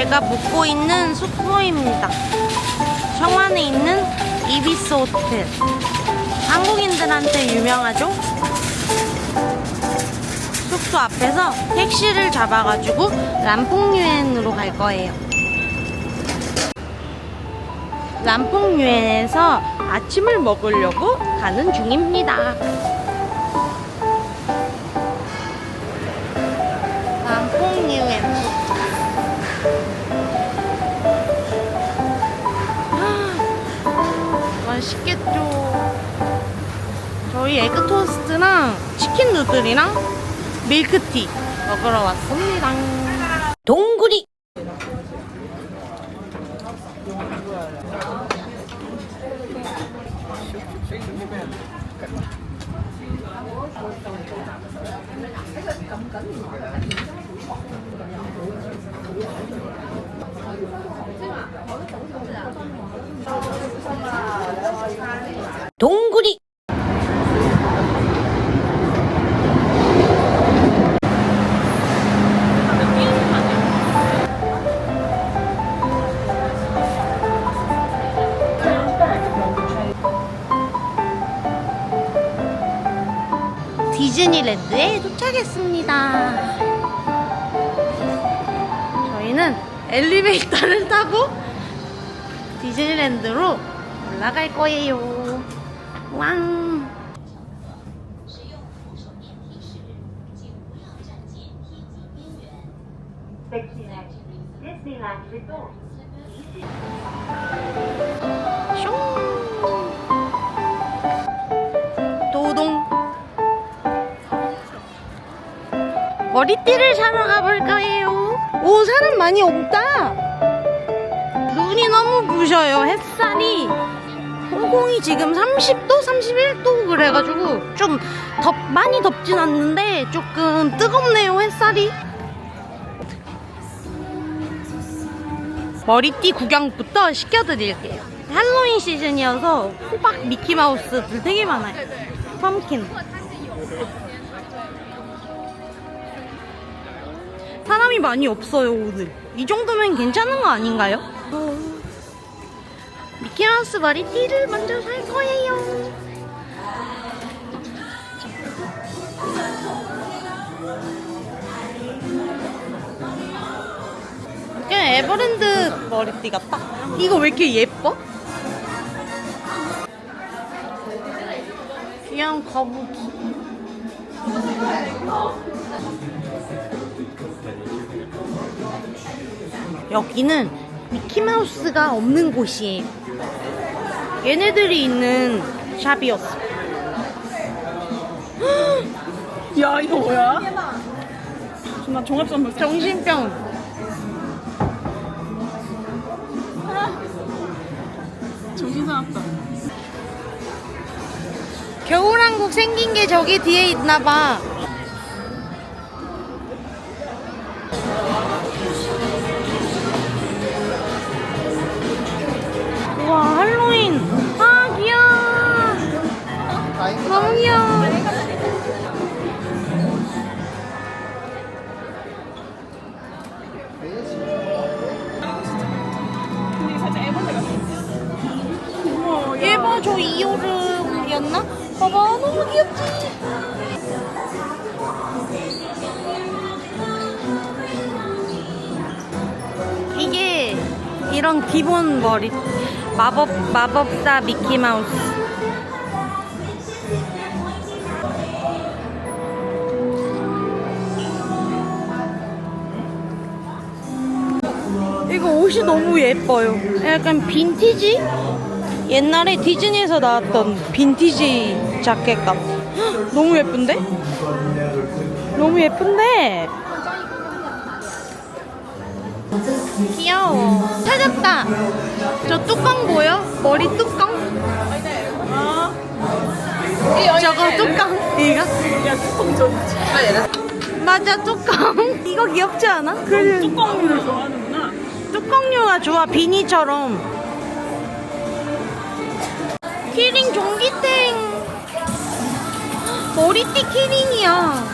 제가 묵고 있는 숙소입니다. 청안에 있는 이비스 호텔. 한국인들한테 유명하죠? 숙소 앞에서 택시를 잡아가지고 람퐁유엔으로 갈 거예요. 람퐁유엔에서 아침을 먹으려고 가는 중입니다. 저희 에그 토스트랑 치킨 누들이랑 밀크티 먹으러 왔습니다. 동구리. 동구리. 디즈니랜드에 도착했습니다. 저희는 엘리베이터를 타고 디즈니랜드로 올라갈 거예요. 왕. 머리띠를 사러 가볼 거예요. 오, 사람 많이 없다. 눈이 너무 부셔요. 햇살이. 홍콩이 지금 30도, 31도 그래가지고 좀 덥, 많이 덥진 않는데 조금 뜨겁네요, 햇살이. 머리띠 구경부터 시켜드릴게요. 할로윈 시즌이어서 호박 미키마우스들 되게 많아요. 펌킨. 사람이 많이 없어요, 오늘. 이 정도면 괜찮은 거 아닌가요? 어, 미키마우스 머리 띠를 먼저 살 거예요. 그냥 에버랜드 머리띠 같다. 이거 왜 이렇게 예뻐? 귀여운 거북이. 여기는 미키마우스가 없는 곳이에요. 얘네들이 있는 샵이었어. 야 이거 뭐야? 나 종합 선물 사- 정신병. 정신 사납다. 겨울왕국 생긴 게 저기 뒤에 있나 봐. 이런 기본 머리 마법 마법사 미키 마우스. 이거 옷이 너무 예뻐요. 약간 빈티지? 옛날에 디즈니에서 나왔던 빈티지 자켓 같아. 헉, 너무 예쁜데? 너무 예쁜데? 귀여워. 찾았다. 저 뚜껑 보여? 머리 뚜껑? 아. 저거 뚜껑. 이거? 야 뚜껑 좋지. 맞아, 뚜껑. 이거 귀엽지 않아? 그래. 뚜껑류를 좋아하는구나. 뚜껑류가 좋아, 비니처럼. 키링 종기탱. 머리띠 키링이야.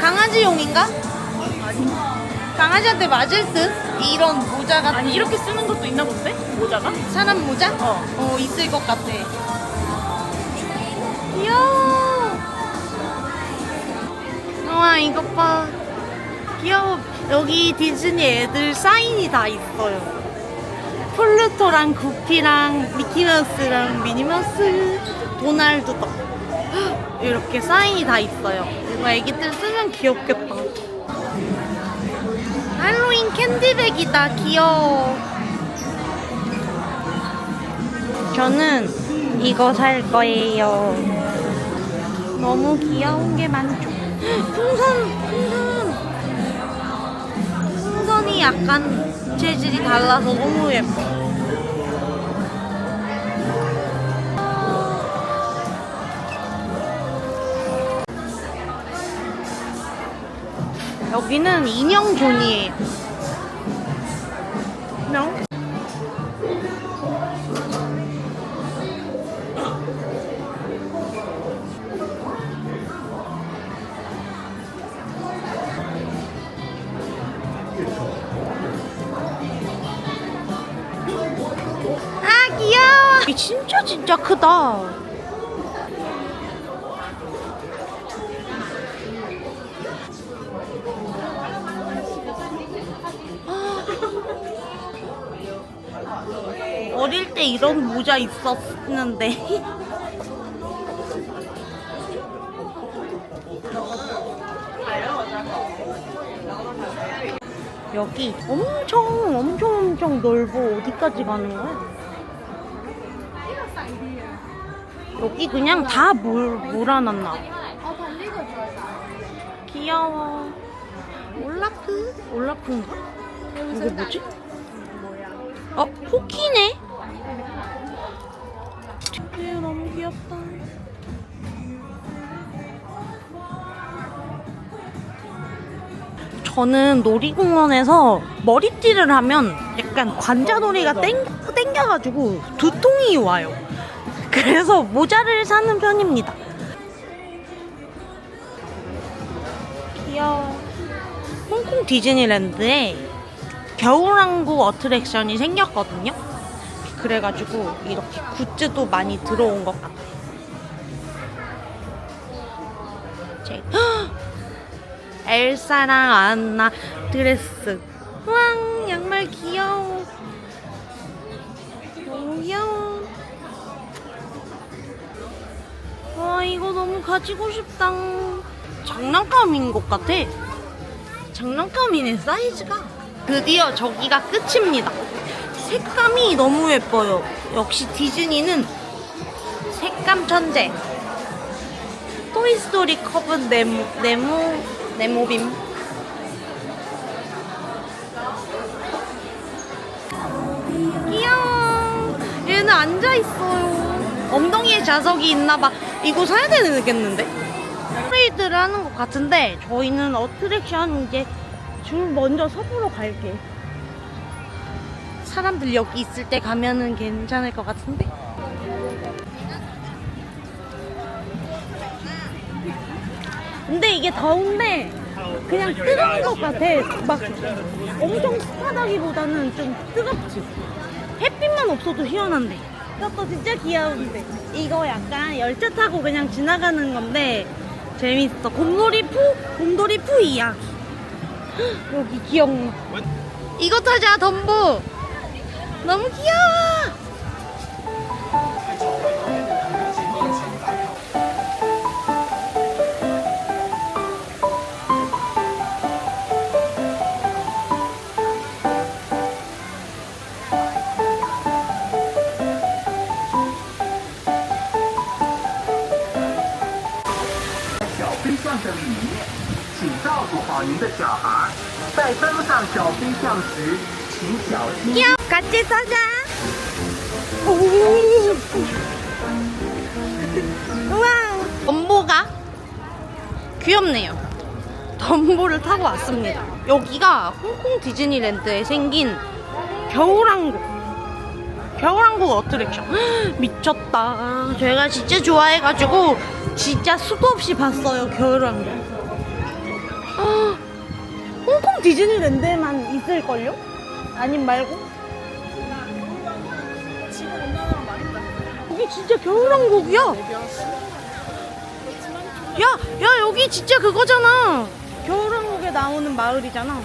강아지용인가? 강아지한테 맞을 듯 이런 모자 같은 아니 이렇게 쓰는 것도 있나 본데? 모자가? 사람 모자? 어. 어 있을 것 같아. 귀여워. 와 이것 봐. 귀여워. 여기 디즈니 애들 사인이 다 있어요. 플루토랑 구피랑 미키마우스랑 미니마우스, 도날드 덕. 이렇게 사인이 다 있어요. 이거 애기들 쓰면 귀엽겠다. 할로윈 캔디백이다. 귀여워. 저는 이거 살 거예요. 너무 귀여운 게 많죠. 풍선, 풍선. 풍선이 약간 재질이 달라서 너무 예뻐. 여기는 인형존이에요. 인형? 아 진짜 진짜 크다. 어릴 때 이런 모자 있었는데. 여기 엄청 엄청 엄청 넓어 어디까지 가는 거야? 여기 그냥 다 몰, 몰아놨나 봐. 귀여워 올라프? 올라프인가? 이거 뭐지? 어? 포키네? 얘 너무 귀엽다 저는 놀이공원에서 머리띠를 하면 약간 관자놀이가 땡, 땡겨가지고 두통이 와요. 그래서 모자를 사는 편입니다. 귀여워. 홍콩 디즈니랜드에 겨울왕국 어트랙션이 생겼거든요. 그래가지고 이렇게 굿즈도 많이 들어온 것 같아요. 제 엘사랑 안나 드레스. 왕 양말 귀여워. 너무 귀여워. 와 이거 너무 가지고 싶다. 장난감인 것 같아. 장난감이네 사이즈가. 드디어 저기가 끝입니다. 색감이 너무 예뻐요. 역시 디즈니는 색감 천재. 토이스토리 커브 네모, 네모, 네모빔. 귀여워. 얘는 앉아있어요. 엉덩이에 자석이 있나봐. 이거 사야 되겠는데? 트레이드를 하는 것 같은데, 저희는 어트랙션 이제 줄 먼저 서보러 갈게. 사람들 여기 있을 때 가면은 괜찮을 것 같은데? 근데 이게 더운데 그냥 뜨거운 것 같아. 막 엄청 습하다기보다는 좀 뜨겁지. 햇빛만 없어도 시원한데. 이것도 진짜 귀여운데. 이거 약간 열차 타고 그냥 지나가는 건데 재밌어. 곰돌이 푸? 곰돌이 푸 이야기. 헉, 여기 기억나. 이거 타자, 덤보. 너무 귀여워. 小飞象的里面，请照顾好您的小孩。在登上小飞象时，请小心。 같이 타자. 오. 우와. 덤보가 귀엽네요. 덤보를 타고 왔습니다. 여기가 홍콩 디즈니랜드에 생긴 겨울왕국. 겨울왕국 어트랙션. 헉, 미쳤다. 제가 진짜 좋아해가지고 진짜 수도 없이 봤어요. 겨울왕국. 아, 홍콩 디즈니랜드에만 있을걸요? 아님 말고? 여기 진짜 겨울왕국이야. 야, 야, 여기 진짜 그거잖아. 겨울왕국에 나오는 마을이잖아.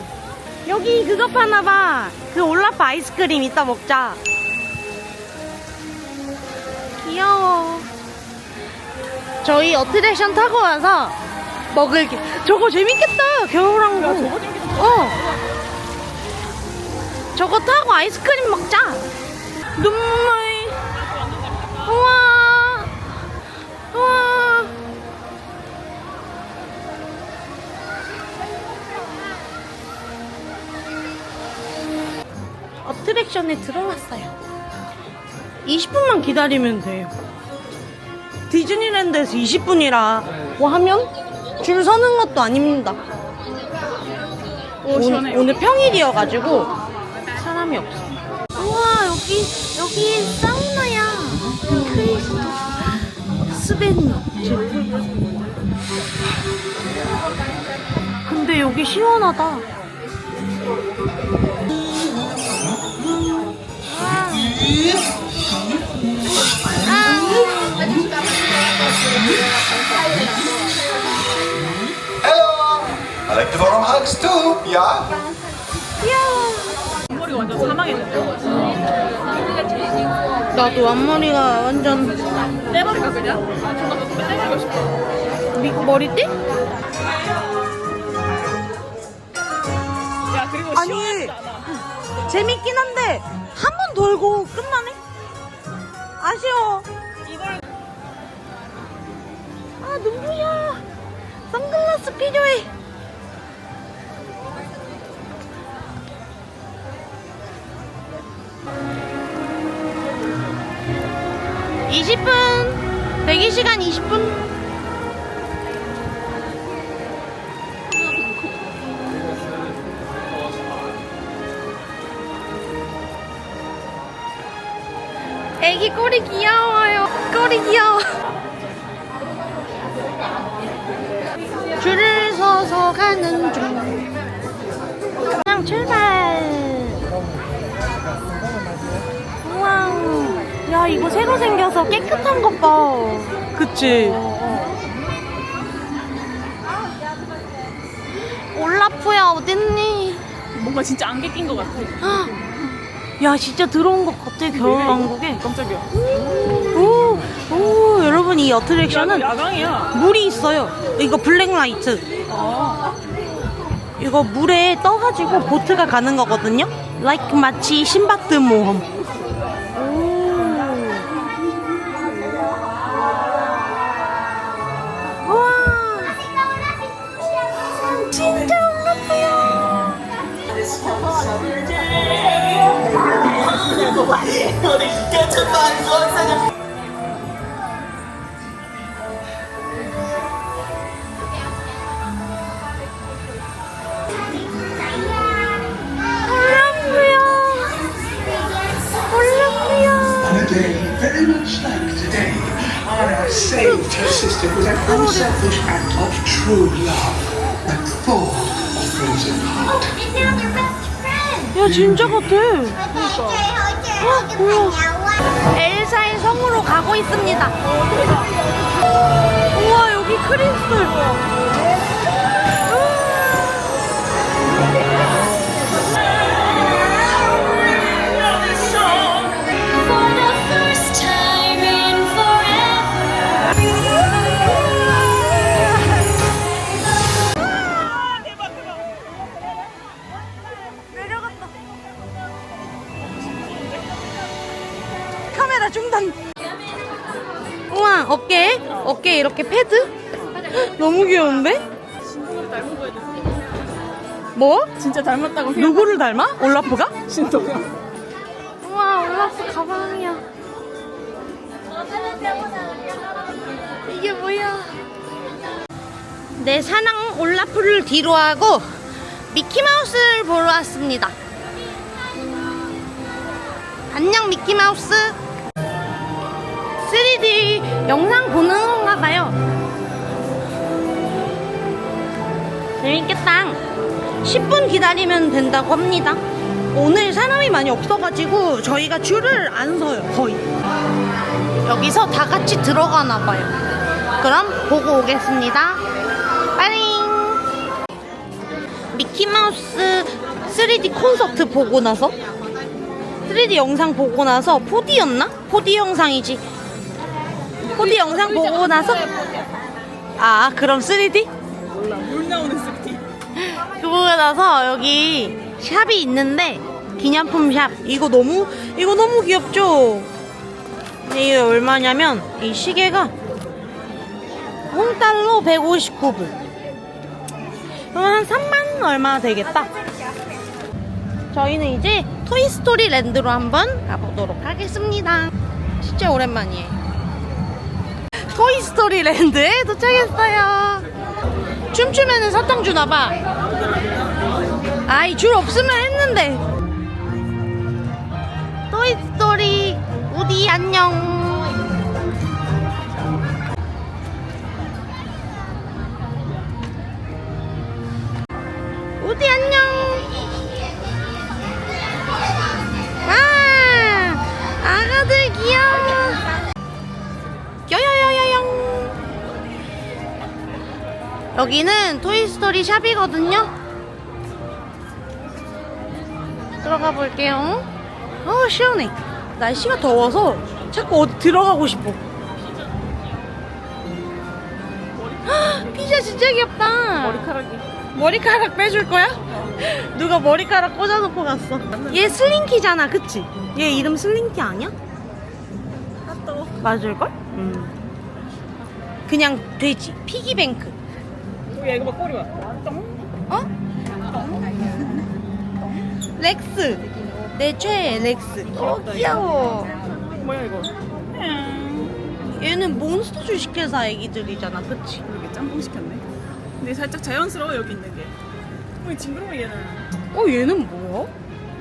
여기 그거 파나 봐. 그 올라프 아이스크림 이따 먹자. 귀여워. 저희 어트랙션 타고 와서 먹을 게. 저거 재밌겠다. 겨울왕국. 어. 저거 타고 아이스크림 먹자. 눈물. 우와. 우와. 어트랙션에 들어왔어요. 20분만 기다리면 돼요. 디즈니랜드에서 20분이라 뭐 하면 줄 서는 것도 아닙니다. 오 시원해 오늘 평일이어가지고 사람이 없어. 우와 여기 여기. 크리 스벤너. 근데 여기 시원하다. Hello! I like the warm hugs too, yeah? 머리가 완전 사망했는데 나도 앞머리가 완전 떼버릴까 그냥? 존나 너 떼버리고 싶어 미, 머리띠? 야 그리고 아니. 시원하지도 않아 재밌긴 한데 한 번 돌고 끝나네. 아쉬워. 이걸 아 눈부셔. 선글라스 필요해. (20분) 대기 시간 (20분) 애기 꼬리 귀여워요. 꼬리 귀여워. 줄을 서서 가는 중. 그냥 출발. 우와. 야 이거 새로 생겨서 깨끗한 것 봐 그치? 올라프야 어딨니? 뭔가 진짜 안개 낀 것 같아. 야 진짜 들어온 것 같아 겨울왕국에. 깜짝이야. 오, 오 여러분 이 어트랙션은 야, 야광이야. 물이 있어요. 이거 블랙라이트 아. 이거 물에 떠가지고 보트가 가는 거거든요. like 마치 신바트 모험. Very much like today, Anna saved her sister with an unselfish act of true love 야 진짜 같아. 어, 뭐야? 엘사의 성으로 가고 있습니다. 우와 여기 크리스탈. 어깨 어깨 이렇게 패드. 너무 귀여운데? 뭐? 진짜 닮았다고 누구를 닮아? 올라프가? 신동이야 우와 올라프 가방이야. 이게 뭐야? 내 사랑 올라프를 뒤로 하고 미키마우스를 보러 왔습니다. 안녕 미키마우스. 3D 영상 보는 건가 봐요. 재밌겠다. 10분 기다리면 된다고 합니다. 오늘 사람이 많이 없어가지고 저희가 줄을 안 서요, 거의. 여기서 다 같이 들어가나 봐요. 그럼 보고 오겠습니다. 빠링! 미키마우스 3D 콘서트 보고 나서 3D 영상 보고 나서 4D였나? 4D 영상이지. 4D 영상 보고 나서? 아 그럼 3D? 몰라 물 나오는 습티 그러고 나서 여기 샵이 있는데 기념품 샵. 이거 너무 이거 너무 귀엽죠? 근데 이게 얼마냐면 이 시계가 홍달러 159불. 그럼 한 3만 얼마 되겠다? 저희는 이제 토이스토리 랜드로 한번 가보도록 하겠습니다. 진짜 오랜만이에요 토이스토리 랜드에 도착했어요. 춤추면은 사탕 주나봐. 아이 줄 없으면 했는데. 토이스토리 우디 안녕. 우디 안녕 여기는 토이스토리 샵이거든요 들어가 볼게요 어 시원해 날씨가 더워서 자꾸 어디 들어가고 싶어 헉, 피자 진짜 귀엽다 머리카락이 머리카락 빼줄 거야? 누가 머리카락 꽂아놓고 갔어 얘 슬링키잖아 그치? 얘 이름 슬링키 아니야? 핫도 맞을걸? 음. 그냥 돼지 피기뱅크 야 이거 봐 꼬리 봐 똥? 어? 렉스. 내 최애 렉스. 어 귀여워. 뭐야 이거? 얘는 몬스터 주식회사 애기들이잖아 그치? 이게 짬뽕 시켰네. 근데 살짝 자연스러워 여기 있는 게. 어, 징그러워 얘는. 어 얘는 뭐야?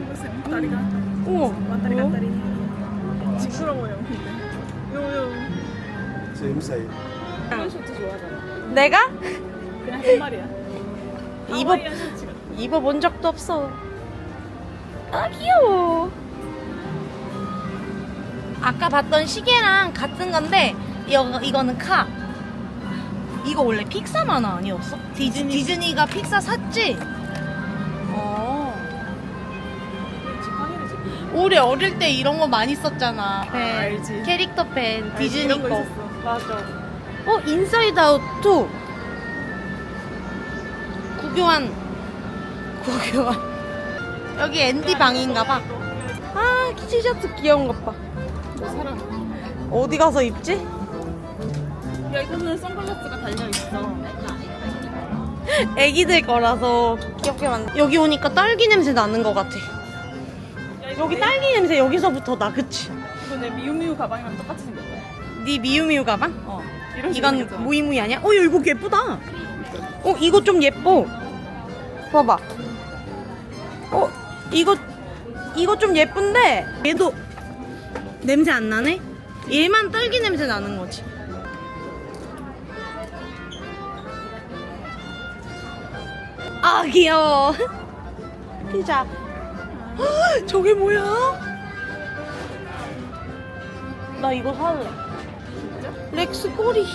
무슨 다리가. 우와. 왔다리 뭐야? 갔다리. 징그러워요 근데 요요. 재밌어요. 쇼트 좋아하잖아. 내가? 그냥 한 말이야 입어 하와이안 셔츠가. 입어본 적도 없어 아 귀여워 아까 봤던 시계랑 같은 건데 이거, 이거는 카 이거 원래 픽사 만화 아니었어? 디즈니, 디즈니가 픽사 샀지? 어 지팡이를 우리 어릴 때 이런 거 많이 썼잖아 펜. 알지. 캐릭터 펜 알지, 디즈니 거 있었어. 맞아 어 인사이드 아웃 2 구교환 구교환 여기 앤디 방인가 봐아 키티셔츠 귀여운 것봐 뭐 어디 가서 입지? 야 이거는 선글라스가 달려있어 애기들 거라서 귀엽게 만 여기 오니까 딸기 냄새 나는 것 같아 여기 내- 딸기 냄새 여기서부터 나 그치? 이거 내 미우미우 가방이랑 똑같이 생겼다 네 미우미우 가방? 어 이건. 무이무이 아니야? 어, 야, 이거 예쁘다. 어, 이거 좀 예뻐. 봐봐. 어, 이거, 이거 좀 예쁜데, 얘도 냄새 안 나네? 얘만 딸기 냄새 나는 거지. 아, 귀여워. 피자. 헉, 저게 뭐야? 나 이거 살래. 렉스 꼬리.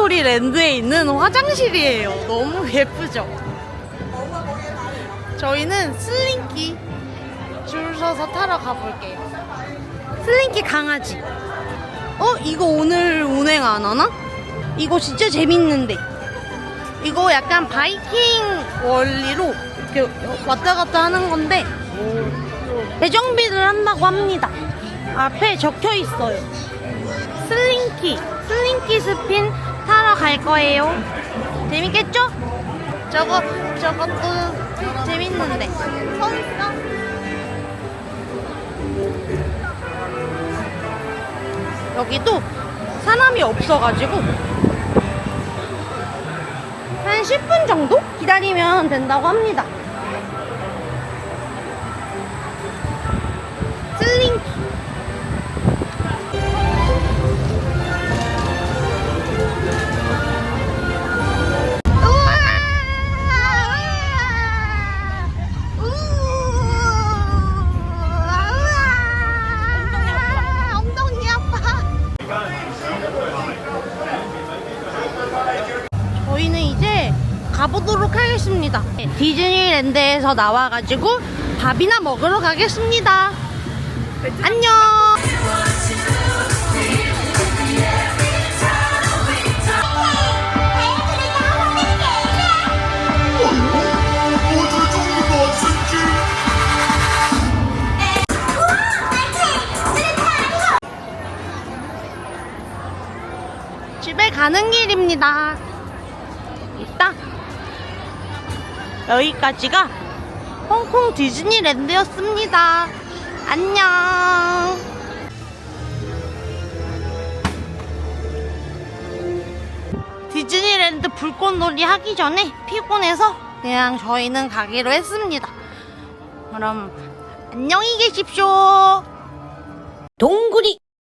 스토리 랜드에 있는 화장실이에요. 너무 예쁘죠? 저희는 슬링키 줄 서서 타러 가볼게요. 슬링키 강아지. 어? 이거 오늘 운행 안 하나? 이거 진짜 재밌는데. 이거 약간 바이킹 원리로 이렇게 왔다 갔다 하는 건데 배정비를 한다고 합니다. 앞에 적혀 있어요. 슬링키, 슬링키 스핀 타러 갈 거예요. 재밌겠죠? 저거, 저것도 재밌는데. 서 있어. 여기도 사람이 없어가지고 한 10분 정도 기다리면 된다고 합니다. 디즈니랜드에서 나와가지고 밥이나 먹으러 가겠습니다. 안녕! 집에 가는 길입니다. 있다. 여기까지가 홍콩 디즈니랜드였습니다. 안녕. 디즈니랜드 불꽃놀이 하기 전에 피곤해서 그냥 저희는 가기로 했습니다. 그럼 안녕히 계십시오. 동굴이